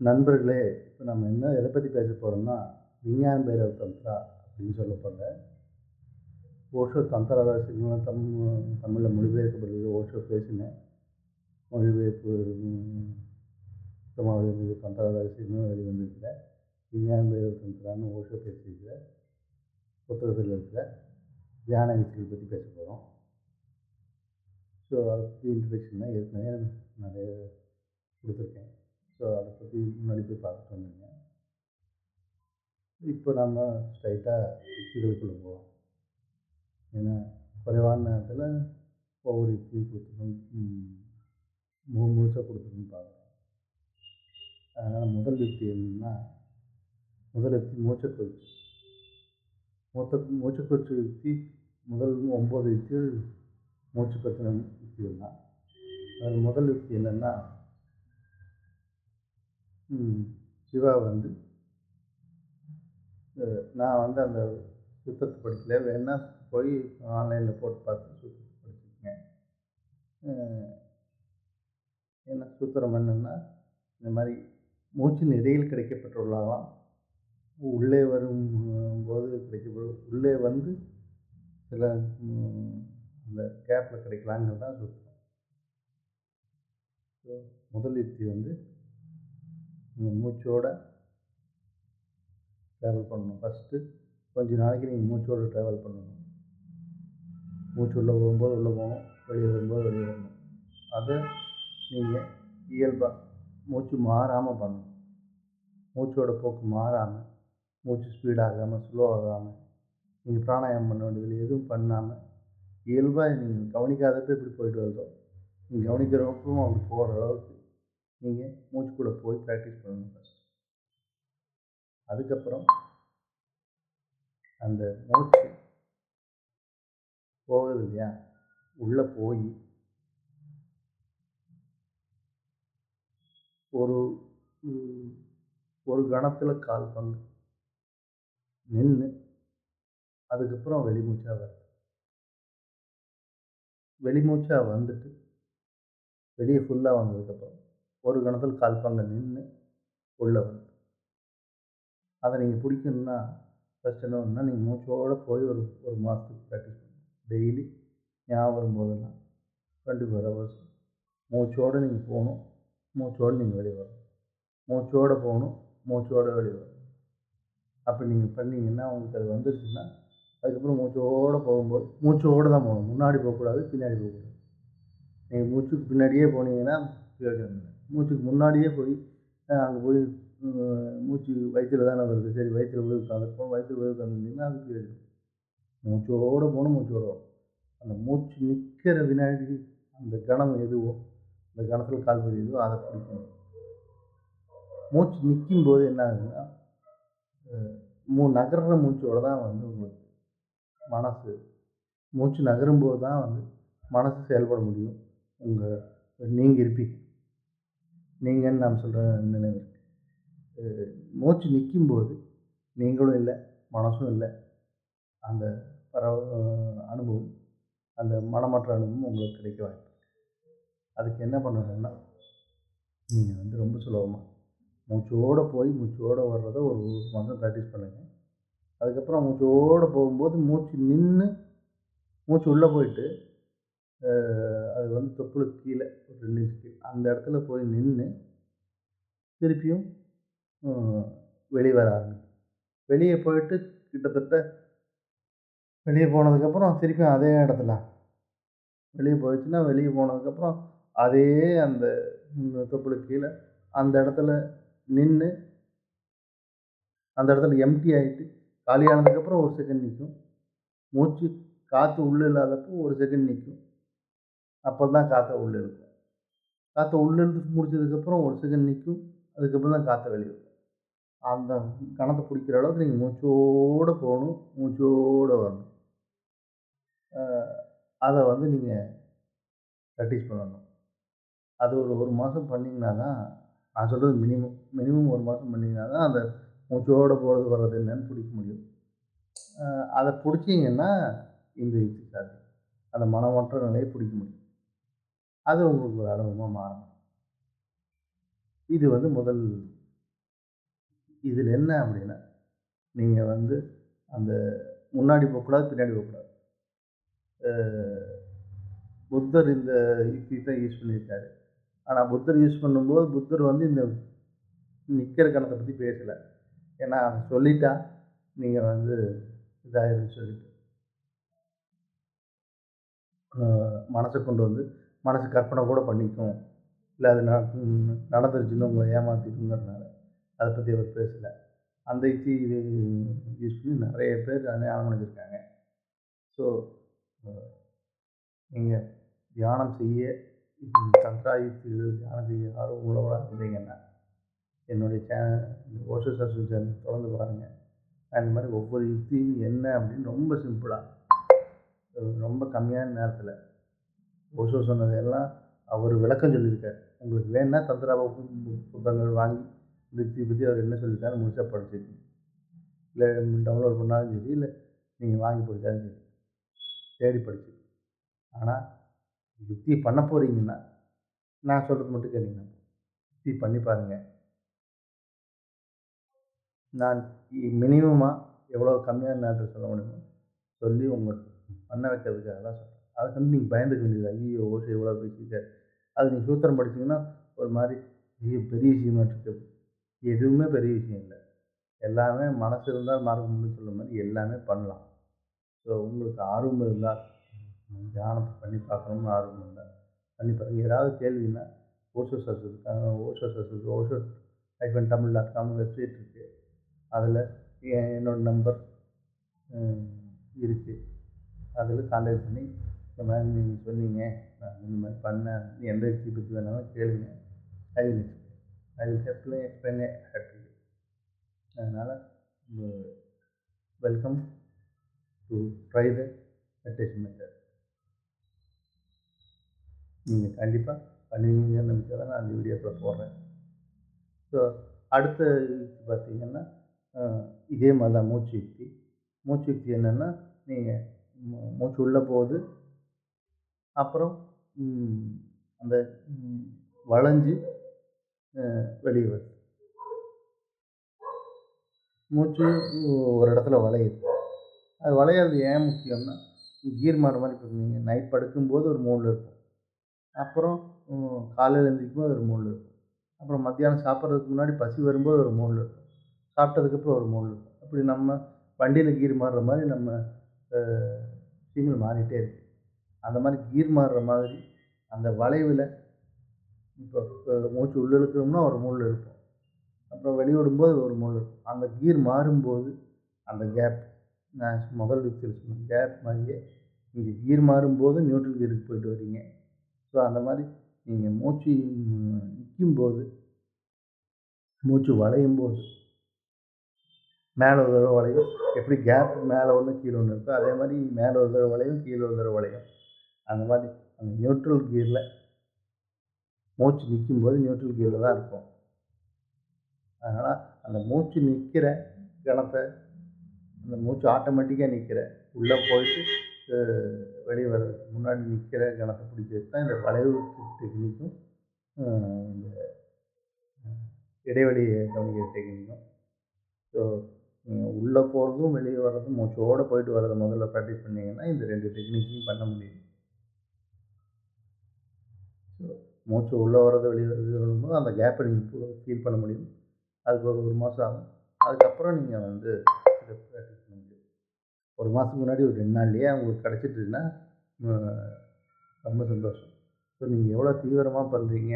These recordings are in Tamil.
நண்பர்களே இப்போ நம்ம என்ன எதை பற்றி பேச போகிறோம்னா விஞ்ஞான பைரவ தந்த்ரா அப்படின்னு சொல்ல போகிறேன் ஓஷோ தந்திர ரகசியங்களும் தம் தமிழில் மொழிபெயர்க்கப்படுகிறது ஓஷோ பேசினேன் மொழிபெயர்ப்பு ம், சுத்தமாக இருந்தது தந்திர ரகசியங்களும் வெளிவந்திருக்கிற விஞ்ஞான பைரவ தந்திரான்னு ஓஷோ பேசியிருக்கிற புத்தகத்தில் இருக்கிற தியான யுக்திகள் பற்றி பேச போகிறோம் ஸோ அதை பற்றி இன்ட்ரடக்ஷன் தான் ஏற்கனவே நிறைய கொடுத்துருக்கேன். ஸோ அதை பற்றி முன்னாடி போய் பார்த்துட்டு வந்தீங்க. இப்போ நம்ம ஸ்ட்ரைட்டாக யுக்திகளுக்குள்ளே போகலாம். ஏன்னா குறைவான நேரத்தில் ஒவ்வொரு யுக்தியும் கொடுத்துருக்கோம் முழு முழுசாக கொடுத்துருக்குன்னு பார்க்குறோம். அதனால் முதல் யுக்தி என்னன்னா முதல் யுக்தி மூச்சக்குறிச்சி மூத்த மூச்சக்குறிச்சி யுக்தி முதல் ஒம்பது யுக்திகள் மூச்சு பற்றின யுக்திகள் தான் அதில் முதல் யுக்தி என்னென்னா சிவா வந்து நான் வந்து அந்த சுத்தத்தை படிக்கல. வேணா போய் ஆன்லைனில் போட்டு பார்த்து சுத்தத்தை படிச்சுருக்கேன் என்ன சூத்திரம் என்னென்னா இந்த மாதிரி மூச்சின் இடையில் கிடைக்கப்பட்டுள்ளாலாம் உள்ளே வரும் போது கிடைக்கப்படும் உள்ளே வந்து சில அந்த கேப்பில் கிடைக்கலாங்கிறது தான் சுத்தம் ஸோ முதல் யுக்தி வந்து நீங்கள் மூச்சோடு ட்ராவல் பண்ணணும். ஃபஸ்ட்டு கொஞ்ச நாளைக்கு நீங்கள் மூச்சோடு ட்ராவல் பண்ணணும். மூச்சு உள்ளே போகும்போது உள்ளே போகணும். வெளியே வரும்போது வெளியே வரணும். அதை நீங்கள் இயல்பாக மூச்சு மாறாமல் பண்ணணும். மூச்சோட போக்கு மாறாமல் மூச்சு ஸ்பீடாகாமல் ஸ்லோ ஆகாமல் நீங்கள் பிராணாயாமம் பண்ண வேண்டியதில்லை. எதுவும் பண்ணாமல் இயல்பாக நீங்கள் கவனிக்காதப்போ எப்படி போயிட்டு வருதோ. நீங்கள் கவனிக்கிறப்பவும் அப்படி போகிற அளவுக்கு நீங்கள் மூச்சு கூட போய் ப்ராக்டிஸ் பண்ணணும் ஃபஸ்ட் அதுக்கப்புறம் அந்த மூச்சு போகுது இல்லையா? உள்ளே போய் ஒரு ஒரு கணத்தில் கால் பங்கு நின்று அதுக்கப்புறம் வெளிமூச்சாக வருது. வெளிமூச்சாக வந்துட்டு வெளியே ஃபுல்லாக வந்ததுக்கப்புறம் ஒரு கணத்தில் கால் பங்கு நின்று உள்ளே வந்து அதை நீங்கள் பிடிக்கணுன்னா ஃபஸ்ட் என்ன பண்ணால் நீங்கள் மூச்சோடு போய் ஒரு ஒரு மாதத்துக்கு ப்ராக்டிஸ் பண்ணணும் டெய்லி ஞாபகம் வரும்போதெல்லாம் டுவெண்ட்டி ஃபோர் ஹவர்ஸ் மூச்சோடு நீங்கள் போகணும். மூச்சோடு நீங்கள் வெளியே வரணும். மூச்சோடு போகணும் மூச்சோடு வெளியே வரணும். அப்படி நீங்கள் பண்ணிங்கன்னா உங்களுக்கு அது வந்துருச்சுன்னா அதுக்கப்புறம் மூச்சோடு போகும்போது மூச்சோடு தான் போகணும். முன்னாடி போகக்கூடாது பின்னாடி போகக்கூடாது. நீங்கள் மூச்சுக்கு பின்னாடியே போனீங்கன்னா பிரயோஜனம் இல்லை மூச்சுக்கு முன்னாடியே போய் அங்கே போய் மூச்சு வயிற்றில் தானே வருது. சரி வயிற்றில் போய் உட்காந்துருப்போம் வயிற்றில் போய் உட்காந்துருந்தீங்கன்னா அதுக்கு பிரயோஜனம் மூச்சோடு போகணும் மூச்சோடு அந்த மூச்சு நிற்கிற வினாடி அந்த கணம் எதுவோ அந்த கணத்தில் கால் எதுவோ அதை பிடிக்கணும். மூச்சு நிற்கும் போது என்ன ஆகுதுன்னா மூ நகர்ற மூச்சோடு தான் வந்து உங்களுக்கு மனசு மூச்சு நகரும்போது தான் வந்து மனசு செயல்பட முடியும். உங்கள் நீங்கள் இருப்பீங்க. நீங்கன்னு நாம் சொல்கிற நினைவு இருக்குது மூச்சு நிற்கும்போது நீங்களும் இல்லை மனசும் இல்லை அந்த பரவ அனுபவம் அந்த மனமற்ற அனுபவம் உங்களுக்கு கிடைக்க வாய்ப்பு அதுக்கு என்ன பண்ணணும்னா நீங்கள் வந்து ரொம்ப சுலபமாக மூச்சோடு போய் மூச்சோடு வர்றதை ஒரு மாதம் ப்ராக்டிஸ் பண்ணுங்கள் அதுக்கப்புறம் மூச்சோடு போகும்போது மூச்சு நின்று மூச்சு உள்ளே போயிட்டு அது வந்து தொப்புளுக்கு கீழே ஒரு ரெண்டு இன்ச்சு கீழே. அந்த இடத்துல போய் நின்று திருப்பியும் வெளியே வர ஆரம்பிக்கும். வெளியே போயிட்டு கிட்டத்தட்ட வெளியே போனதுக்கப்புறம் திருப்பியும் அதே இடத்துல. வெளியே போயிடுச்சுன்னா வெளியே போனதுக்கப்புறம் அதே அந்த தொப்புளுக்கு கீழே அந்த இடத்துல நின்று அந்த இடத்துல எம்டி ஆகிட்டு காலியானதுக்கப்புறம் ஒரு செகண்ட் நிற்கும் மூச்சு காற்று உள்ளே இல்லாதப்போ ஒரு செகண்ட் நிற்கும் அப்போ தான் காற்றை உள்ளே இருக்கும் காற்றை உள்ளே இழுத்து முடிச்சதுக்கப்புறம் ஒரு செகண்ட் நிற்கும் அதுக்கப்புறம் தான் காற்றை வெளியே விடும் அந்த கணத்தை பிடிக்கிற அளவுக்கு நீங்கள் மூச்சோடு போகணும். மூச்சோடு வரணும். அதை வந்து நீங்கள் ப்ராக்டிஸ் பண்ணணும். அது ஒரு ஒரு மாதம் பண்ணிங்கன்னா தான் நான் சொல்கிறது மினிமம் மினிமம் ஒரு மாதம் பண்ணிங்கன்னா தான் அந்த மூச்சோடு போகிறது வர்றது என்னன்னு பிடிக்க முடியும். அதை பிடிச்சிங்கன்னா இந்த யுக்தி சாத்தியம் அந்த மனமற்ற நிலையை பிடிக்க முடியும். அது உங்களுக்கு ஒரு அனுபவமாக மாறணும். இது வந்து முதல் இதில் என்ன அப்படின்னா நீங்கள் வந்து அந்த முன்னாடி போகக்கூடாது பின்னாடி போகக்கூடாது. புத்தர் இந்த யுக்தி தான் யூஸ் பண்ணியிருக்காரு. ஆனால் புத்தர் யூஸ் பண்ணும்போது புத்தர் வந்து இந்த நிற்கிற கணத்தை பற்றி பேசலை. ஏன்னா அதை சொல்லிட்டா நீங்கள் வந்து இதாகிருன்னு சொல்லிட்டு. மனசை கொண்டு வந்து மனசு கற்பனை கூட பண்ணிக்கும். இல்லை அது நடந்துருச்சுன்னு உங்களை ஏமாற்றிட்டுங்கிறதுனால அதை பற்றி அவர் பேசலை. அந்த யுக்தி யூஸ் பண்ணி நிறைய பேர் ஞானம் அடைஞ்சிருக்காங்க. ஸோ நீங்கள் தியானம் செய்ய ம், யுக்திகள் தியானம் செய்ய ஆர்வம் உள்ளவராக இருந்தீங்கன்னா என்னுடைய சேனல் ஓஷோ சசு சேனல் தொடர்ந்து பாருங்கள் அந்த மாதிரி ஒவ்வொரு யுக்தியும் என்ன அப்படின்னு ரொம்ப சிம்பிளாக ரொம்ப கம்மியான நேரத்தில் ஓஷோ சொன்னதெல்லாம் அவர் விளக்கம் சொல்லியிருக்கார். உங்களுக்கு வேணால் தந்திரா புத்தகங்கள் வாங்கி திருப்தி பற்றி அவர் என்ன சொல்லியிருக்காரு முழுசாக படிச்சிருக்கு இல்லை டவுன்லோட் பண்ணாலும் சரி இல்லை நீங்கள் வாங்கி படித்தாலும் சரி. தேடி படிச்சு. ஆனால் யுக்தி பண்ண போகிறீங்கன்னா நான் சொல்கிறது மட்டும் கேட்டீங்கன்னா யுக்தி பண்ணி பாருங்கள் நான் மினிமமாக எவ்வளோ கம்மியான நேரத்தில் சொல்ல முடியுமோ சொல்லி உங்களுக்கு பண்ண வைக்கிறதுக்காக தான் சொல்கிறேன் அதை கண்டு நீங்கள் பயந்துக்க வேண்டியது ஐயோ ஓசை எவ்வளோ பேசியிருக்காரு அது நீங்கள் சூத்திரம் படிச்சீங்கன்னா ஒரு மாதிரி ஐயோ பெரிய விஷயமா இருக்கு. எதுவுமே பெரிய விஷயம் இல்லை. எல்லாமே மனசு இருந்தால் மறக்க முடியும் சொல்ல மாதிரி எல்லாமே பண்ணலாம். ஸோ உங்களுக்கு ஆர்வம் இருந்தால் தியானத்தை பண்ணி பார்க்கணும்னு ஆர்வம் இருந்தால் பண்ணி பாருங்கள் ஏதாவது கேள்வின்னா ஓஷோ சஸ் இருக்காங்க ஓஷோ சஸ் ஓஷோ ஐஃபன் தமிழ் டாட் காம் வெப்சைட் இருக்குது அதில் என்னோடய நம்பர் இருக்குது அதில் கான்டாக்ட் பண்ணி இந்த மாதிரி நீங்கள் சொன்னீங்க நான் இந்த மாதிரி பண்ணேன் நீ எந்த விஷயத்தை பற்றி வேணாலும் கேளுங்க. ஐ வில் ஐ வில் ஹெப்ல எக்ஸ்பிளைன் ஹாப்பி அதனால் welcome to try the meditation method நீங்கள் கண்டிப்பாக பண்ணுவீங்கன்னு நம்பிக்கை தான் நான் அந்த வீடியோக்குள்ளே போடுறேன். ஸோ அடுத்த பார்த்தீங்கன்னா இதே மாதிரி தான் மூச்சு யுக்தி மூச்சு யுக்தி என்னென்னா நீங்கள் மூச்சு உள்ளே போகுது அப்புறம் அந்த வளைஞ்சு வெளியே வருது. மூச்சு ஒரு இடத்துல வளையுது. அது வளையிறது ஏன் முக்கியம்னா கீர் மாற மாதிரி இப்போ நைட் படுக்கும்போது ஒரு மூணில் இருக்கும். அப்புறம் காலையில் எழுந்திரிக்கும் போது ஒரு மூணில் இருக்கும். அப்புறம் மத்தியானம் சாப்பிட்றதுக்கு முன்னாடி பசி வரும்போது ஒரு மூணில் இருக்கும். சாப்பிட்டதுக்கப்புறம் ஒரு மூணில் இருக்கும். அப்படி நம்ம வண்டியில் கீர் மாறுற மாதிரி நம்ம சிக்னல் மாறிட்டே இருக்கு. அந்த மாதிரி கீர் மாறுற மாதிரி அந்த வளைவில் இப்போ மூச்சு உள்ள இழுக்கிறோம்னா ஒரு முள் இருப்போம் அப்புறம் வெளியிடும்போது ஒரு முள் இருக்கும் அந்த கீர் மாறும்போது அந்த கேப் நான் முதல் யுக்தியில் சொன்னேன் கேப் மாதிரியே இங்கே கீர் மாறும்போது நியூட்ரல் கீருக்கு போயிட்டு வரீங்க. ஸோ அந்த மாதிரி நீங்கள் மூச்சு நிற்கும்போது மூச்சு வளையும் போது மேலே ஒரு தடவை வளையும் எப்படி கேப் மேலே ஒன்று கீழே ஒன்று இருக்கோ அதே மாதிரி மேலே ஒரு தடவை வளையும் கீழே ஒரு தடவை வளையும் அந்த மாதிரி அந்த நியூட்ரல் கியரில் மூச்சு நிற்கும்போது நியூட்ரல் கியரில் தான் இருக்கும். அதனால் அந்த மூச்சு நிற்கிற கணத்தை அந்த மூச்சு ஆட்டோமேட்டிக்காக நிற்கிற உள்ளே போயிட்டு வெளியே வர்றதுக்கு முன்னாடி நிற்கிற கணத்தை பிடிக்கிறது தான் இந்த வளைவு டெக்னிக்கும் இந்த இடைவெளி இடைவெளியை கவனிக்கிற டெக்னிக்கும் ஸோ நீங்கள் உள்ளே போகிறதும் வெளியே வர்றதும் மூச்சோடு போயிட்டு வர்றதை முதல்ல ப்ராக்டிஸ் பண்ணிங்கன்னா இந்த ரெண்டு டெக்னிக்கையும் பண்ண முடியும். மூச்சு உள்ளே வர்றது வெளியே வரும்போது அந்த கேப்பை நீங்கள் ஃபீல் பண்ண முடியும். அதுக்கு ஒரு ஒரு மாதம் ஆகும். அதுக்கப்புறம் நீங்கள் வந்து ப்ராக்டிஸ் பண்ண முடியும். ஒரு மாதத்துக்கு முன்னாடி ஒரு ரெண்டு நாள்லேயே உங்களுக்கு கிடச்சிட்டுன்னா ரொம்ப சந்தோஷம். ஸோ நீங்கள் எவ்வளோ தீவிரமாக பண்ணுறீங்க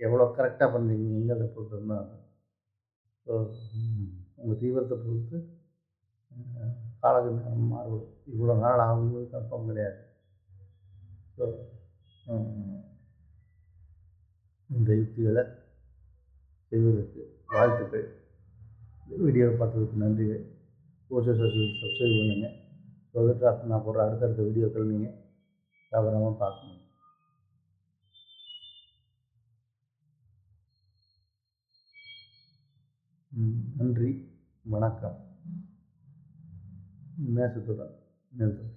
எவ்வளோ கரெக்டாக பண்ணுறீங்கிறத பொறுத்து தான் ஸோ உங்கள் தீவிரத்தை பொறுத்து காலகட்டம் மாறுபடும். இவ்வளோ நாள் ஆகும்போது கன்ஃபார்ம் கிடையாது. ஸோ இந்த யுக்திகளை செய்வதற்கு வாழ்த்துக்கள். இந்த வீடியோவை பார்த்ததுக்கு நன்றிகள் ஓசோ சப்ஸ்கிரைப் பண்ணுங்கள் ஸோ நான் போடுற அடுத்தடுத்த வீடியோக்கள் நீங்கள் தவறாமல் பார்க்கணும். நன்றி. வணக்கம். நேசத்துடன் நிறுத்தம்